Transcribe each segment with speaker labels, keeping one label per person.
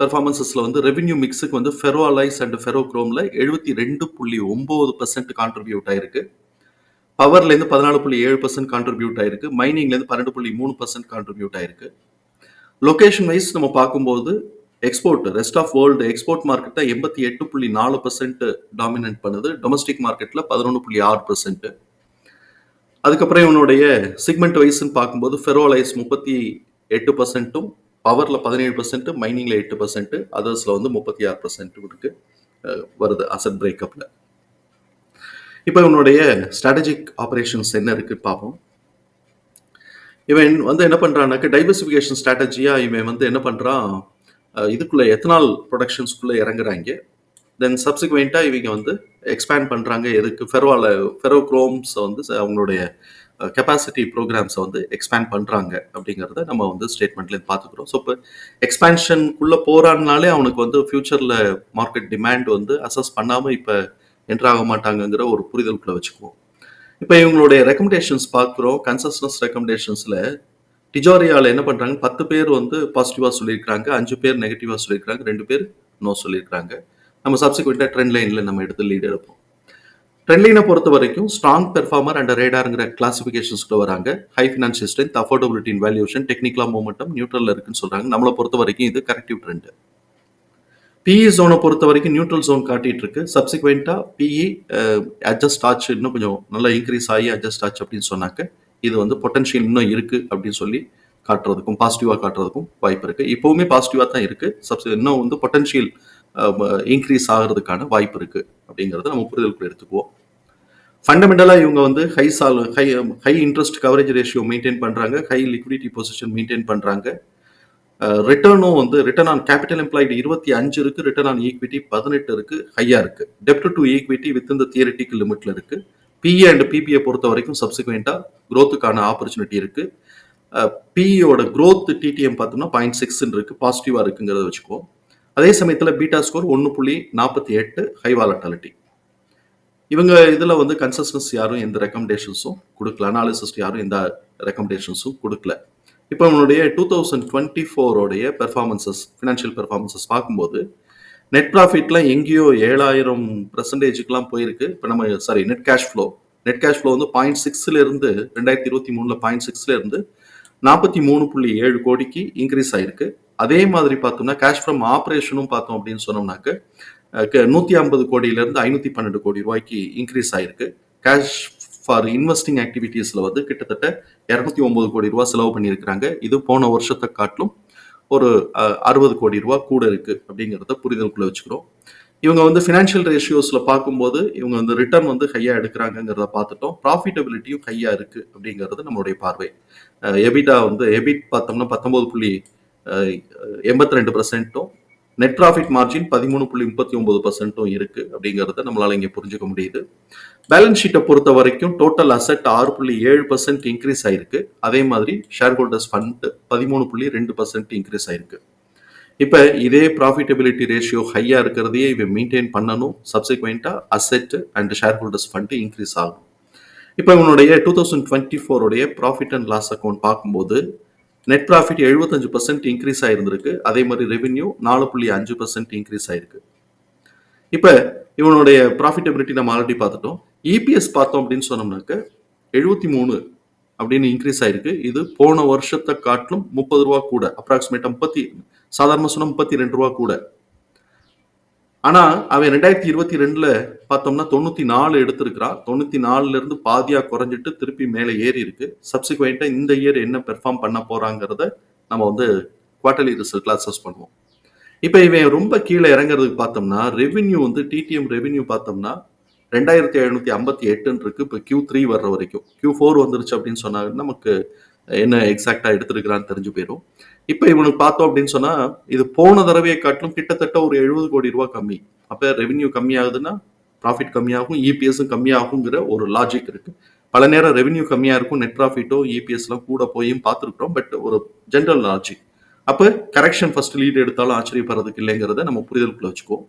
Speaker 1: பெர்ஃபார்மன்சஸில் வந்து ரெவென்யூ மிக்ஸுக்கு வந்து ஃபெரோலைஸ் and ferro ஃபெரோக்ரோமில் எழுபத்தி ரெண்டு புள்ளி ஒம்பது பர்சன்ட் கான்ட்ரிபியூட் ஆயிருக்கு. பவர்லேருந்து பதினாலு புள்ளி ஏழு பர்சன்ட் கான்ட்ரிபியூட் ஆயிருக்கு. மைனிங்லேருந்து பன்னெண்டு புள்ளி மூணு பர்சன்ட் கான்ட்ரிபியூட் ஆயிருக்கு. லொகேஷன் வைஸ் நம்ம பார்க்கும்போது export rest of world export மார்க்கெட்டை எண்பத்தி எட்டு புள்ளி நாலு பர்சன்ட் டாமினன்ட் பண்ணுது. டொமஸ்டிக் மார்க்கெட்டில் பதினொன்று புள்ளி ஆறு பர்சன்ட் அதுக்கப்புறம் இவனுடைய சிக்மெண்ட் வைஸ்ன்னு பார்க்கும்போது ஃபெரோலைஸ் முப்பத்தி எட்டு பர்சன்ட்டும் பவரில் பதினேழு பர்சன்ட் மைனிங்கில் எட்டு பர்சன்ட் அதர்ஸில் வந்து முப்பத்தி ஆறு பர்சன்ட் இருக்கு. வருது அசட் பிரேக்கப்பில் இப்போ இவனுடைய ஸ்ட்ராட்டஜிக் ஆப்ரேஷன்ஸ் என்ன இருக்குன்னு பார்ப்போம். இவன் வந்து என்ன பண்ணுறான்னாக்க டைவர்சிஃபிகேஷன் ஸ்ட்ராட்டஜியாக இவன் வந்து என்ன பண்ணுறான் இதுக்குள்ளே எத்தனால் ப்ரொடக்ஷன்ஸ்குள்ளே இறங்குறாங்க. தென் சப்சிக்வெண்ட்டாக இவங்க வந்து எக்ஸ்பேண்ட் பண்ணுறாங்க எதுக்கு? ஃபெரோவில் ஃபெரோக்ரோம்ஸ் வந்து அவங்களுடைய கெப்பாசிட்டி ப்ரோக்ராம்ஸை வந்து எக்ஸ்பேண்ட் பண்ணுறாங்க அப்படிங்கிறத நம்ம வந்து ஸ்டேட்மெண்ட்லேருந்து பார்த்துக்குறோம். ஸோ இப்போ எக்ஸ்பேன்ஷனுக்குள்ளே போகிறான்னாலே அவனுக்கு வந்து ஃப்யூச்சரில் மார்க்கெட் டிமாண்ட் வந்து அசஸ் பண்ணாமல் இப்போ என்ட்ரு ஆக மாட்டாங்கங்கிற ஒரு புரிதலுக்குள்ளே வச்சுக்குவோம். இப்போ இவங்களுடைய ரெக்கமெண்டேஷன்ஸ் பார்க்குறோம். கன்சஸ்டன்ஸ் ரெக்கமெண்டேஷன்ஸில் டிஜோரியாவில் என்ன பண்ணுறாங்க பத்து பேர் வந்து பாசிட்டிவாக சொல்லியிருக்காங்க அஞ்சு பேர் நெகட்டிவாக சொல்லியிருக்காங்க ரெண்டு பேர் நோ சொல்லியிருக்காங்க நம்ம சப்சிக்வெண்ட்டாக ட்ரெண்ட் லைனில் நம்ம எடுத்து லீட் எடுப்போம். ட்ரெண்ட் பொறுத்த வரைக்கும் ஸ்ட்ராங் பெர்ஃபார்மர் அண்ட் ரேடாருங்கிற கிளாசிஃபிகேஷன்ஸ்க்கு வராங்க. High financial strength affordability in valuation டெக்னிக்கலாக மூமெண்டம் நியூட்ரலில் இருக்குன்னு சொல்கிறாங்க நம்மளை பொறுத்த வரைக்கும் இது கரெக்டிவ் ட்ரெண்ட் பிஇ ஜோனை பொறுத்த வரைக்கும் நியூட்ரல் ஜோன் காட்டிட்டு இருக்கு. சப்சிக்வெண்ட்டாக பிஇ அட்ஜஸ்ட் ஆச்சு. இன்னும் கொஞ்சம் நல்லா இன்க்ரீஸ் ஆகி அட்ஜஸ்ட் ஆச்சு அப்படின்னு சொன்னாக்க இது வந்து பொட்டன்ஷியல் இன்னும் இருக்கு அப்படின்னு சொல்லி காட்டுறதுக்கும் பாசிட்டிவாக காட்டுறதுக்கும் வாய்ப்பு இருக்குது இப்போவுமே பாசிட்டிவாக தான் இருக்குது சப்சி இன்னும் வந்து பொட்டன்ஷியல் இன்க்ரீஸ் ஆகிறதுக்கான வாய்ப்பு இருக்குது அப்படிங்கிறத நம்ம புரிதலுக்குள்ள எடுத்துக்குவோம். ஃபண்டமெண்டலாக இவங்க வந்து ஹை சால் high high interest coverage ratio maintain பண்ணுறாங்க ஹை லிக்விடிட்டி பொசிஷன் மெயின்டைன் பண்ணுறாங்க ரிட்டர்னும் வந்து ரிட்டர்ன் ஆன் கேபிட்டல் எம்ப்ளாய்டு இருபத்தி அஞ்சு இருக்குது ரிட்டர்ன் ஆன் ஈக்விட்டி பதினெட்டு இருக்குது ஹையாக இருக்குது டெப்ட் டு ஈக்விட்டி வித் இந்த தியரிட்டிக்கல் லிமிட்டில் இருக்குது பிஏ அண்ட் பிபிஏ பொறுத்த வரைக்கும் சப்சிக்வெண்ட்டாக க்ரோத்துக்கான ஆப்பர்ச்சுனிட்டி இருக்குது பிஇயோட க்ரோத் டிடிஎம் பார்த்தோம்னா பாயிண்ட் சிக்ஸ்ன்னு இருக்குது பாசிட்டிவாக இருக்குங்கிறத வச்சுக்குவோம். அதே சமயத்தில் பீட்டா ஸ்கோர் ஒன்று புள்ளி நாற்பத்தி எட்டு ஹை வாலட்டாலிட்டி இவங்க இதில் வந்து கன்சஸ்டன்ஸ் யாரும் எந்த ரெக்கமெண்டேஷன்ஸும் கொடுக்கல. அனாலிசிஸ்ட் யாரும் எந்த ரெக்கமெண்டேஷன்ஸும் கொடுக்கல. இப்போ நம்மளுடைய டூ தௌசண்ட் டுவெண்ட்டி ஃபோரோடைய பெர்ஃபார்மன்சஸ் ஃபினான்ஷியல் பெர்ஃபார்மன்சஸ் பார்க்கும்போது நெட் ப்ராஃபிட்லாம் எங்கேயோ ஏழாயிரம் பர்சன்டேஜுக்குலாம் போயிருக்கு. இப்போ நம்ம sorry net cash flow net cash flow வந்து பாயிண்ட் சிக்ஸ்லேருந்து ரெண்டாயிரத்தி இருபத்தி மூணில் பாயிண்ட் சிக்ஸ்லேருந்து நாற்பத்தி மூணு புள்ளி ஏழு கோடிக்கு இன்க்ரீஸ் ஆயிருக்கு. அதே மாதிரி பார்த்தோம்னா கேஷ் ஃப்ரம் ஆப்ரேஷனும் பார்த்தோம் அப்படின்னு சொன்னோம்னாக்க நூற்றி ஐம்பது கோடியிலேருந்து ஐநூற்றி பன்னெண்டு கோடி ரூபாய்க்கு இன்க்ரீஸ் ஆயிருக்கு. கேஷ் ஃபார் இன்வெஸ்டிங் ஆக்டிவிட்டீஸில் வந்து கிட்டத்தட்ட இரநூத்தி ஒம்பது கோடி ரூபா செலவு பண்ணியிருக்கிறாங்க. இது போன வருஷத்தை காட்டிலும் ஒரு அறுபது கோடி ரூபா கூட இருக்குது அப்படிங்கிறத புரிதலுக்குள்ளே வச்சுக்கிறோம். இவங்க வந்து ஃபினான்ஷியல் ரேஷியோஸில் பார்க்கும்போது இவங்க வந்து ரிட்டர்ன் வந்து ஹையாக எடுக்கிறாங்கங்கிறத பார்த்துட்டோம். ப்ராஃபிட்டபிலிட்டியும் ஹையாக இருக்குது அப்படிங்கிறது நம்மளுடைய பார்வை. எபிட்டா வந்து எபிட் பார்த்தோம்னா பத்தொம்போது புள்ளி எண்பத்தி ரெண்டு பர்சன்ட்டும் நெட் ப்ராஃபிட் மார்ஜின் பதிமூணு புள்ளி முப்பத்தி ஒன்பது பர்சன்ட்டும் இருக்கு அப்படிங்கிறத நம்மளால இங்கே புரிஞ்சுக்க முடியுது. பேலன்ஸ் ஷீட்டை பொறுத்த வரைக்கும் டோட்டல் அசெட் ஆறு புள்ளி ஏழு பர்சன்ட் இன்க்ரீஸ் ஆயிருக்கு. அதே மாதிரி ஷேர் ஹோல்டர்ஸ் ஃபண்ட் பதிமூணு புள்ளி ரெண்டு பர்சன்ட் இன்க்ரீஸ் ஆயிருக்கு. இப்போ இதே ப்ராஃபிட்டபிலிட்டி ரேஷியோ ஹையாக இருக்கிறதையே இவன் மெயின்டைன் பண்ணணும். சப்சிக்வெண்ட்டாக asset and share holders fund increase ஆகும். இப்போ இவனுடைய டூ தௌசண்ட் டுவெண்ட்டி ஃபோருடைய ப்ராஃபிட் அண்ட் லாஸ் அக்கௌண்ட் பார்க்கும்போது நெட் ப்ராஃபிட் எழுபத்தஞ்சு பர்சன்ட் இன்க்ரீஸ் ஆயிருந்திருக்கு. அதே மாதிரி ரெவென்யூ நாலு புள்ளி அஞ்சு பர்சன்ட் இன்க்ரீஸ் ஆயிருக்கு. இப்போ இவனுடைய ப்ராஃபிட்டபிலிட்டி நம்ம ஆல்ரெடி பார்த்துட்டோம். இபிஎஸ் பார்த்தோம் அப்படின்னு சொன்னோம்னாக்க எழுபத்தி மூணு அப்படின்னு இன்க்ரீஸ் ஆயிருக்கு. இது போன வருஷத்தை காட்டிலும் முப்பது ரூபா கூட அப்ராக்சிமேட்டாக முப்பத்தி சாதாரணமாக சொன்னால் முப்பத்தி ரெண்டு ரூபா கூட. ஆனால் அவன் ரெண்டாயிரத்தி இருபத்தி ரெண்டில் பார்த்தோம்னா தொண்ணூற்றி நாலு எடுத்திருக்கிறான் தொண்ணூற்றி நாலுலேருந்து பாதியாக குறைஞ்சிட்டு திருப்பி மேலே ஏறி இருக்கு. சப்சிக்வெண்ட்டாக இந்த இயர் என்ன பெர்ஃபார்ம் பண்ண போகிறாங்கிறத நம்ம வந்து குவார்டர்லி ரிசல்ட்ல அசஸ் பண்ணுவோம். இப்போ இவன் ரொம்ப கீழே இறங்குறதுக்கு பார்த்தோம்னா ரெவின்யூ வந்து டிடிஎம் ரெவின்யூ பார்த்தோம்னா ரெண்டாயிரத்தி எழுநூத்தி ஐம்பத்தி எட்டுன்னு இருக்கு. இப்போ கியூ த்ரீ வர்ற வரைக்கும். கியூ ஃபோர் வந்துருச்சு அப்படின்னு சொன்னாங்க நமக்கு என்ன எக்ஸாக்டா எடுத்திருக்கிறான்னு தெரிஞ்சு போயிடும் இப்போ இவனுக்கு பார்த்தோம் அப்படின்னு சொன்னா இது போன தடவையை காட்டிலும் கிட்டத்தட்ட ஒரு எழுபது கோடி ரூபாய் கம்மி. அப்ப ரெவென்யூ கம்மியாகுதுன்னா ப்ராஃபிட் கம்மியாகும் இபிஎஸும் கம்மியாகுங்கிற ஒரு லாஜிக் இருக்கு. பல நேரம் ரெவென்யூ கம்மியா இருக்கும் நெட் ப்ராஃபிட்டோ இபிஎஸ்லாம் கூட போயும் பார்த்துருக்குறோம் பட் ஒரு ஜென்ரல் லாஜிக் அப்போ கரெக்ஷன் ஃபர்ஸ்ட் லீட் எடுத்தாலும் ஆச்சரியப்படுறதுக்கு இல்லைங்கிறத நம்ம புரிதலுக்குள்ள வச்சுக்கோம்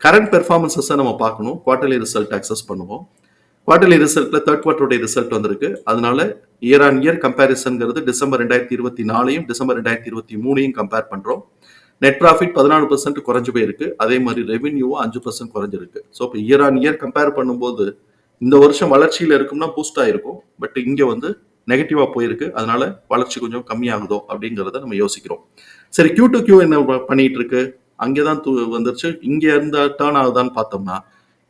Speaker 1: கரண்ட் பெர்ஃபார்மன்ஸஸை நம்ம பார்க்கணும் குவார்டர்லி ரிசல்ட் அக்சஸ் பண்ணுவோம். குவார்டர்லி ரிசல்ட்ல தேர்ட் குவார்டருடைய ரிசல்ட் வந்திருக்கு. அதனால இயர் ஆன் இயர் கம்பேரிசன்ங்கிறது டிசம்பர் ரெண்டாயிரத்தி இருபத்தி நாலையும் டிசம்பர் ரெண்டாயிரத்தி இருபத்தி மூணையும் கம்பேர் பண்றோம். நெட் ப்ராஃபிட் பதினாலு பர்சன்ட் குறைஞ்சு போயிருக்கு. அதே மாதிரி ரெவென்யூவும் அஞ்சு பர்சன்ட் குறைஞ்சிருக்கு. ஸோ இப்போ இயர் ஆன் இயர் கம்பேர் பண்ணும்போது இந்த வருஷம் வளர்ச்சியில் இருக்கும்னா பூஸ்ட் ஆயிருக்கும். பட் இங்கே வந்து நெகட்டிவாக போயிருக்கு. அதனால வளர்ச்சி கொஞ்சம் கம்மியாகுதோ அப்படிங்கிறத நம்ம யோசிக்கிறோம். சரி கியூ டு கியூ என்ன பண்ணிட்டு இருக்கு? அங்கே தான் வந்துருச்சு. இங்கே இருந்தால் டேர்ன் ஆகுதான்னு பார்த்தோம்னா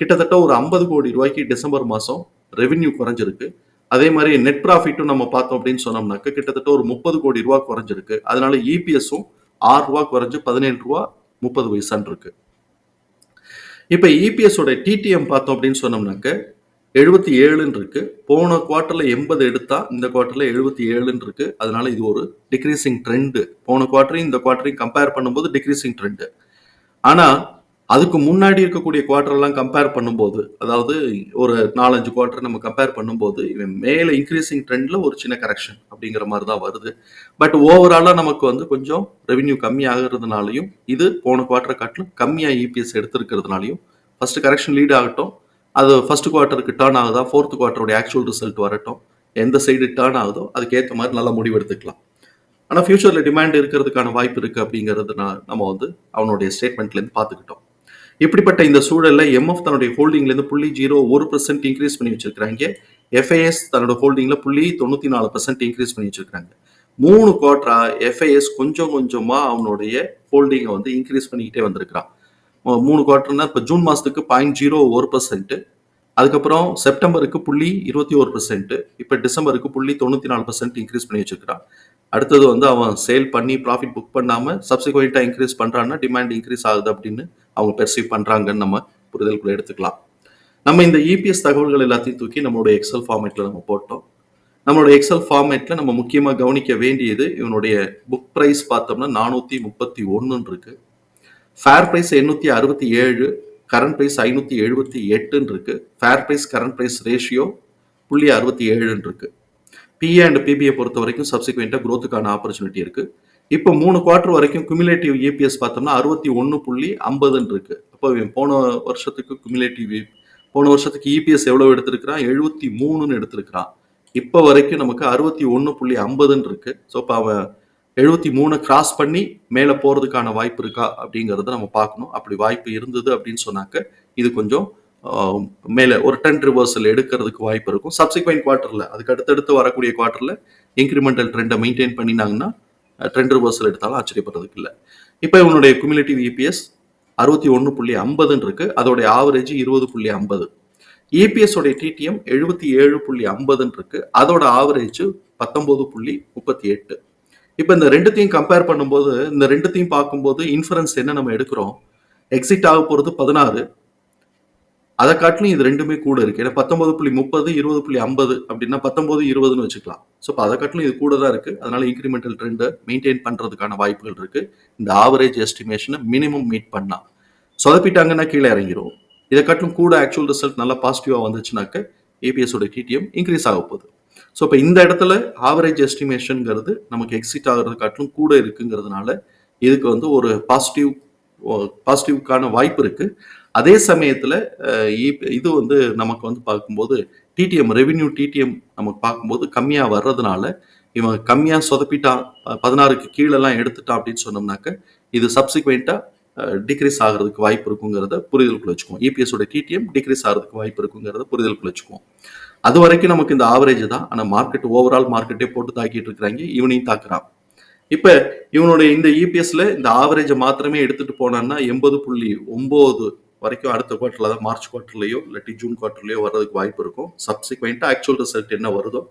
Speaker 1: கிட்டத்தட்ட ஒரு ஐம்பது கோடி ரூபாய்க்கு டிசம்பர் மாதம் ரெவென்யூ குறைஞ்சிருக்கு. அதே மாதிரி நெட் ப்ராஃபிட்டும் நம்ம பார்த்தோம் அப்படின்னு சொன்னோம்னாக்க கிட்டத்தட்ட ஒரு முப்பது கோடி ரூபா குறைஞ்சிருக்கு. அதனால இபிஎஸும் ஆறு ரூபா குறைஞ்சு பதினேழு ரூபா முப்பது பைசான் இருக்கு. இப்போ இபிஎஸோட டிடிஎம் பார்த்தோம் அப்படின்னு சொன்னோம்னாக்க எழுபத்தி ஏழுன்னு இருக்கு. போன குவார்ட்டரில் எண்பது எடுத்தா இந்த குவார்ட்டரில் எழுபத்தி ஏழுன்னு இருக்கு. அதனால இது ஒரு டிக்ரீசிங் ட்ரெண்டு போன குவார்ட்டரையும் இந்த குவார்ட்டரையும் கம்பேர் பண்ணும்போது டிக்ரீசிங் ட்ரெண்டு ஆனால் அதுக்கு முன்னாடி இருக்கக்கூடிய குவார்டர்லாம் கம்பேர் பண்ணும்போது அதாவது ஒரு நாலஞ்சு குவார்டர் நம்ம கம்பேர் பண்ணும்போது இவன் மேலே இன்க்ரீசிங் ட்ரெண்டில் ஒரு சின்ன கரெக்ஷன் அப்படிங்கிற மாதிரி தான் வருது பட் ஓவராலாக நமக்கு வந்து கொஞ்சம் ரெவின்யூ கம்மி ஆகுறதுனாலையும் இது போன குவார்டரை காட்டிலும் கம்மியாக இபிஎஸ் எடுத்திருக்கிறதுனாலையும் ஃபர்ஸ்ட் கரெக்ஷன் லீட் ஆகட்டும். அது ஃபர்ஸ்ட் குவார்ட்டருக்கு டேர்ன் ஆகுதா? ஃபோர்த் குவார்ட்டருடைய ஆக்சுவல் ரிசல்ட் வரட்டும். எந்த சைடு டேர்ன் ஆகுதோ அதுக்கேற்ற மாதிரி நல்லா முடிவெடுத்துக்கலாம் ஆனால் ஃபியூச்சரில் டிமாண்ட் இருக்கிறதுக்கான வாய்ப்பு இருக்குது அப்படிங்கிறது நான் நம்ம வந்து அவனுடைய ஸ்டேட்மெண்ட்லேருந்து பார்த்துக்கிட்டோம். இப்படிப்பட்ட இந்த சூழலில் எம்எஃப் தன்னுடைய ஹோல்டிங்லேருந்து புள்ளி ஜீரோ ஒரு பர்சன்ட் இன்க்ரீஸ் பண்ணி வச்சிருக்கிறாங்க. எஃப்ஐஎஸ் தன்னோட ஹோல்டிங்கில் புள்ளி தொண்ணூற்றி நாலு பர்சன்ட் இன்க்ரீஸ் பண்ணி வச்சிருக்காங்க மூணு குவார்டரா எஃப்ஐஎஸ் கொஞ்சம் கொஞ்சமாக அவனுடைய ஹோல்டிங்கை வந்து இன்க்ரீஸ் பண்ணிக்கிட்டே வந்திருக்கிறான். மூணு குவார்டர்னா இப்போ ஜூன் மாதத்துக்கு பாயிண்ட் ஜீரோ ஒரு பர்சன்ட்டு அதுக்கப்புறம் செப்டம்பருக்கு புள்ளி இருபத்தி ஒரு பர்சன்ட் இப்போ டிசம்பருக்கு புள்ளி தொண்ணூற்றி நாலு பர்சன்ட் இன்க்ரீஸ் பண்ணி வச்சிருக்கிறான். அடுத்தது வந்து அவன் சேல் பண்ணி ப்ராஃபிட் புக் பண்ணாமல் சப்சிக்வெண்ட்டாக இன்க்ரீஸ் பண்ணுறான்னா டிமாண்ட் இன்க்ரீஸ் ஆகுது அப்படின்னு அவங்க பெர்சீவ் பண்ணுறாங்கன்னு நம்ம புரிதலுக்குள்ள எடுத்துக்கலாம். நம்ம இந்த இபிஎஸ் தகவல்கள் எல்லாத்தையும் தூக்கி நம்மளுடைய எக்ஸல் ஃபார்மேட்டில் நம்ம போட்டோம். நம்மளுடைய எக்ஸல் ஃபார்மேட்டில் நம்ம முக்கியமாக கவனிக்க வேண்டியது இவனுடைய புக் ப்ரைஸ் பார்த்தோம்னா நானூற்றி முப்பத்தி ஒன்றுன்னு இருக்கு. ஃபேர் ப்ரைஸ் எண்ணூற்றி அறுபத்தி ஏழு கரண்ட் ப்ரைஸ் ஐநூற்றி எழுபத்தி எட்டுன்னு இருக்கு fair price current price ratio புள்ளி அறுபத்தி ஏழுன்னு இருக்கு பிஏ அண்ட் பிபிஏ பொறுத்த வரைக்கும் சப்சிக்வெண்ட்டாக க்ரோத்துக்கான ஆப்பர்ச்சுனிட்டி இருக்குது இப்போ மூணு குவார்டர் வரைக்கும் குமிலேட்டிவ் இபிஎஸ் பார்த்தோம்னா அறுபத்தி ஒன்று புள்ளி ஐம்பதுன்னு இருக்கு. அப்போ போன வருஷத்துக்கு குமிலேட்டிவ் போன வருஷத்துக்கு இபிஎஸ் எவ்வளவு எடுத்திருக்கிறான்? எழுபத்தி மூணுன்னு எடுத்திருக்கிறான். இப்போ வரைக்கும் நமக்கு அறுபத்தி ஒன்று புள்ளி ஐம்பதுன்னு இருக்கு. ஸோ இப்போ அவன் எழுபத்தி மூணு கிராஸ் பண்ணி மேலே போகிறதுக்கான வாய்ப்பு இருக்கா அப்படிங்கிறத நம்ம பார்க்கணும். அப்படி வாய்ப்பு இருந்தது அப்படின்னு சொன்னாக்க இது கொஞ்சம் மேலே ஒரு டென் ரிவர்சல் எடுக்கிறதுக்கு வாய்ப்பு இருக்கும். சப்சிக்வெண்ட் குவார்ட்டரில் அதுக்கு அடுத்தடுத்து வரக்கூடிய குவார்ட்டரில் இன்க்ரிமெண்டல் ட்ரெண்டை மெயின்டைன் பண்ணினாங்கன்னா ட்ரெண்ட் ரிவர்சல் எடுத்தாலும் ஆச்சரியப்படுறதுக்கு இல்லை. இப்போ இவனுடைய குமிலேட்டிவ் இபிஎஸ் அறுபத்தி ஒன்று புள்ளி ஐம்பதுன்னு இருக்கு. அதோடைய ஆவரேஜ் இருபது புள்ளி ஐம்பது. இபிஎஸ் உடைய டிடிஎம் எழுபத்தி ஏழு புள்ளி ஐம்பதுன்னு இருக்கு. அதோட ஆவரேஜ் பத்தொன்பது புள்ளி முப்பத்தி எட்டு. இப்போ இந்த ரெண்டுத்தையும் கம்பேர் பண்ணும்போது இந்த ரெண்டுத்தையும் பார்க்கும்போது இன்ஃபரன்ஸ் என்ன நம்ம எடுக்கிறோம்? எக்ஸிட் ஆக போகிறது பதினாறு. அதை காட்டிலும் இது ரெண்டுமே கூட இருக்கு. ஏன்னா பத்தொன்பது புள்ளி முப்பது இருபது புள்ளி ஐம்பது அப்படின்னா பத்தொன்பது இருபதுன்னு வச்சுக்கலாம். ஸோ இப்போ அதை காட்டிலும் இது கூட தான் இருக்கு. அதனால இன்க்ரிமெண்டல் ட்ரெண்டை மெயின்டைன் பண்றதுக்கான வாய்ப்புகள் இருக்கு. இந்த ஆவரேஜ் எஸ்டிமேஷனை மினிமம் மீட் பண்ணா. சொதப்பிட்டாங்கன்னா கீழே இறங்கிரும். இதை காட்டிலும் கூட ஆக்சுவல் ரிசல்ட் நல்லா பாசிட்டிவாக வந்துச்சுனாக்க ஏபிஎஸோட டிடிஎம் இன்க்ரீஸ் ஆக போகுது. ஸோ இப்போ இந்த இடத்துல ஆவரேஜ் எஸ்டிமேஷனுங்கிறது நமக்கு எக்ஸிட் ஆகிறது காட்டிலும் கூட இருக்குங்கிறதுனால இதுக்கு வந்து ஒரு பாசிட்டிவ் பாசிட்டிவ்க்கான வாய்ப்பு இருக்குது அதே சமயத்தில் இது வந்து நமக்கு வந்து பார்க்கும்போது டிடிஎம் ரெவின்யூ டிடிஎம் நமக்கு பார்க்கும்போது கம்மியாக வர்றதுனால இவன் கம்மியாக சொதப்பிட்டான். பதினாறுக்கு கீழெல்லாம் எடுத்துட்டான் அப்படின்னு சொன்னோம்னாக்க இது சப்சிக்வெண்ட்டாக டிக்ரீஸ் ஆகிறதுக்கு வாய்ப்பு இருக்குங்கிறத புரிதலுக்குள்ள வச்சுக்குவோம். இபிஎஸோட டிடிஎம் டிக்ரீஸ் ஆகிறதுக்கு வாய்ப்பு இருக்குங்கிறத புரிதலுக்குள்ள வச்சுக்குவோம். அது வரைக்கும் நமக்கு இந்த ஆவரேஜ் தான். ஆனால் மார்க்கெட் ஓவரால் மார்க்கெட்டே போட்டு தாக்கிட்டு இருக்கிறாங்க. இவனையும் தாக்குறான். இப்போ இவனுடைய இந்த இபிஎஸ்ல இந்த ஆவரேஜை மாத்திரமே எடுத்துட்டு போனான்னா எண்பது புள்ளி ஒம்பது வரைக்கும் அடுத்த குவார்டர்ல தான் மார்ச் குவார்டர்லயோ இல்லாட்டி ஜூன் குவார்டர்லயோ வர்றதுக்கு வாய்ப்பு இருக்கும். சப்சிக்வெண்ட்டாக ஆக்சுவல் ரிசல்ட் என்ன வருதோ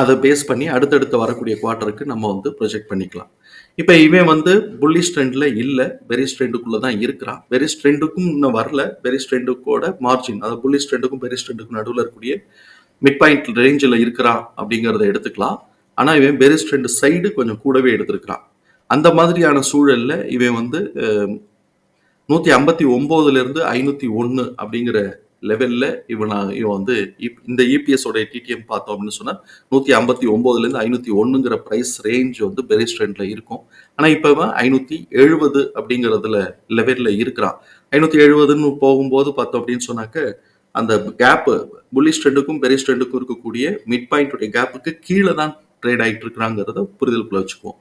Speaker 1: அதை பேஸ் பண்ணி அடுத்தடுத்து வரக்கூடிய குவார்ட்டருக்கு நம்ம வந்து ப்ரொஜெக்ட் பண்ணிக்கலாம். இப்போ இவன் வந்து புல்லிஷ் ட்ரெண்டில் இல்லை பெரிஸ் ட்ரெண்டுக்குள்ளே தான் இருக்கிறான். பெரிஸ் ட்ரெண்டுக்கும் இன்னும் வரல பெரிஸ் ட்ரெண்டுக்கோட மார்ஜின் அதாவது புல்லிஷ் ட்ரெண்டுக்கும் பெரிஸ் ட்ரெண்டுக்கும் நடுவில் இருக்கக்கூடிய மிட் பாயிண்ட் ரேஞ்சில் இருக்கிறான் அப்படிங்கிறத எடுத்துக்கலாம். ஆனா இவன் பெரிஸ் ட்ரெண்ட் சைடு கொஞ்சம் கூடவே எடுத்திருக்கிறான். அந்த மாதிரியான சூழல்ல இவன் வந்து நூத்தி ஐம்பத்தி ஒன்பதுல இருந்து ஐநூத்தி ஒன்னு அப்படிங்கிற லெவல்ல இவன் இவன் வந்து இப்- இந்த இபிஎஸ் உடைய டிடிஎம் பார்த்தோம் அப்படின்னு சொன்னா நூத்தி ஐம்பத்தி ஒன்பதுல இருந்து ஐநூத்தி ஒண்ணுங்கிற பிரைஸ் ரேஞ்ச் வந்து பெரிஸ் ட்ரெண்ட்ல இருக்கும். ஆனா இப்ப இவன் ஐநூத்தி எழுபது அப்படிங்கறதுல லெவல்ல இருக்கிறான். ஐநூத்தி எழுபதுன்னு போகும்போது பார்த்தோம் அப்படின்னு சொன்னாக்க அந்த கேப்பு புல்லிஷ் ட்ரெண்டுக்கும் பெரிஸ் ட்ரெண்டுக்கும் இருக்கக்கூடிய மிட் பாயிண்ட் கேப்புக்கு கீழே தான் ட்ரேட் ஆகிட்டு இருக்கிறாங்கிறத புரிதலுக்குள்ள வச்சுக்குவோம்.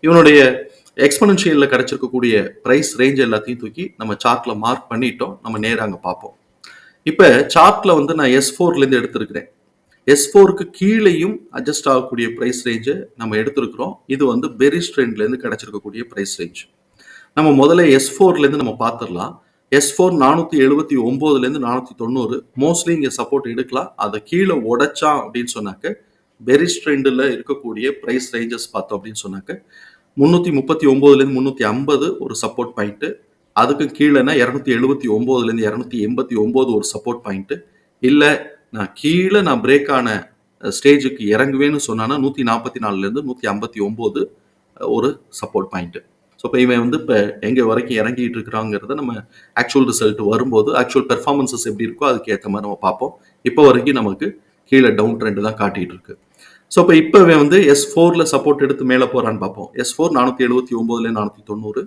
Speaker 1: இவனுடைய எக்ஸ்பனன்ஷியலில் கிடைச்சிருக்கக்கூடிய பிரைஸ் ரேஞ்ச் எல்லாத்தையும் தூக்கி நம்ம சார்ட்டில் மார்க் பண்ணிட்டோம். நம்ம நேராக அங்கே பார்ப்போம். இப்போ சார்ட்டில் வந்து நான் எஸ் ஃபோர்லேருந்து எடுத்திருக்கிறேன். எஸ் ஃபோருக்கு கீழேயும் அட்ஜஸ்ட் ஆகக்கூடிய ப்ரைஸ் ரேஞ்சை நம்ம எடுத்திருக்கிறோம். இது வந்து பெரிஸ் ட்ரெண்ட்லேருந்து கிடச்சிருக்கக்கூடிய கிடைச்சிருக்கக்கூடிய பிரைஸ் ரேஞ்ச் நம்ம முதல்ல எஸ் ஃபோர்லேருந்து நம்ம பார்த்துடலாம். எஸ் ஃபோர் நானூற்றி எழுபத்தி ஒம்போதுலேருந்து நானூற்றி தொண்ணூறு. மோஸ்ட்லி இங்கே சப்போர்ட் எடுக்கலாம். அதை கீழே உடைச்சான் அப்படின்னு சொன்னாக்க பெரிஸ் ட்ரெண்டில் இருக்கக்கூடிய பிரைஸ் ரேஞ்சஸ் பார்த்தோம் அப்படின்னு சொன்னாக்க முந்நூற்றி முப்பத்தி ஒம்போதுலேருந்து முந்நூற்றி ஐம்பது ஒரு சப்போர்ட் பாயிண்ட்டு அதுக்கு கீழேனா இரநூத்தி எழுபத்தி ஒம்போதுலேருந்து இரநூத்தி எண்பத்தி ஒம்பது ஒரு சப்போர்ட் பாயிண்ட்டு இல்லை நான் கீழே நான் பிரேக் ஆன ஸ்டேஜுக்கு இறங்குவேன்னு சொன்னான்னா நூற்றி நாற்பத்தி நாலுலேருந்து நூற்றி ஐம்பத்தி ஒம்பது ஒரு சப்போர்ட் பாயிண்ட்டு ஸோ இப்போ இவன் வந்து இப்போ எங்கே வரைக்கும் இறங்கிட்டு இருக்கிறாங்கிறத நம்ம ஆக்சுவல் ரிசல்ட் வரும்போது ஆக்சுவல் பெர்ஃபார்மன்சஸ் எப்படி இருக்கோ அதுக்கு ஏற்ற மாதிரி நம்ம பார்ப்போம். இப்போ வரைக்கும் நமக்கு கீழே டவுன் ட்ரெண்ட் தான் காட்டிகிட்டு இருக்கு. ஸோ இப்போ இப்போ வந்து எஸ் ஃபோரில் சப்போர்ட் எடுத்து மேலே போகிறான்னு பார்ப்போம். எஸ் ஃபோர் நானூற்றி எழுபத்தி ஒம்போதுல நானூற்றி தொண்ணூறு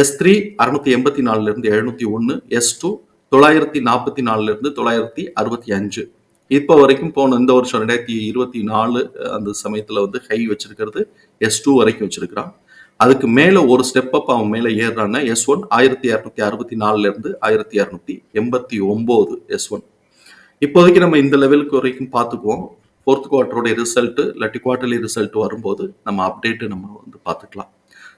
Speaker 1: எஸ் த்ரீ அறுநூத்தி எண்பத்தி நாலுலேருந்து எழுநூத்தி ஒன்று எஸ் டூ தொள்ளாயிரத்தி நாற்பத்தி நாலுலேருந்து தொள்ளாயிரத்தி அறுபத்தி அஞ்சு. இப்போ வரைக்கும் போன இந்த வருஷம் ரெண்டாயிரத்தி இருபத்தி நாலு அந்த சமயத்தில் வந்து ஹை வச்சிருக்கிறது எஸ் டூ வரைக்கும் வச்சிருக்கிறான். அதுக்கு மேலே ஒரு ஸ்டெப் அப் அவன் மேலே ஏறுறான்னா எஸ் ஒன் ஆயிரத்தி இரநூத்தி அறுபத்தி நாலுலேருந்து ஆயிரத்தி இரநூத்தி எண்பத்தி ஒம்பது எஸ் ஒன் இப்போதைக்கு நம்ம இந்த லெவலுக்கு வரைக்கும் பார்த்துக்குவோம். ஃபோர்த் குவார்ட்டருடைய ரிசல்ட் இல்லாட்டி குவார்ட்டர்லி ரிசல்ட் வரும்போது நம்ம அப்டேட்டு நம்ம வந்து பார்த்துக்கலாம்.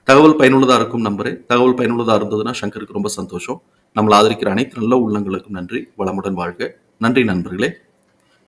Speaker 1: தகவல் பயனுள்ளதாக இருக்கும் நம்பரே தகவல் பயனுள்ளதாக இருந்ததுன்னா சங்கருக்கு ரொம்ப சந்தோஷம். நம்மளை ஆதரிக்கிற அனைத்து நல்ல உள்ளங்களுக்கும் நன்றி. வளமுடன் வாழ்க. நன்றி நண்பர்களே.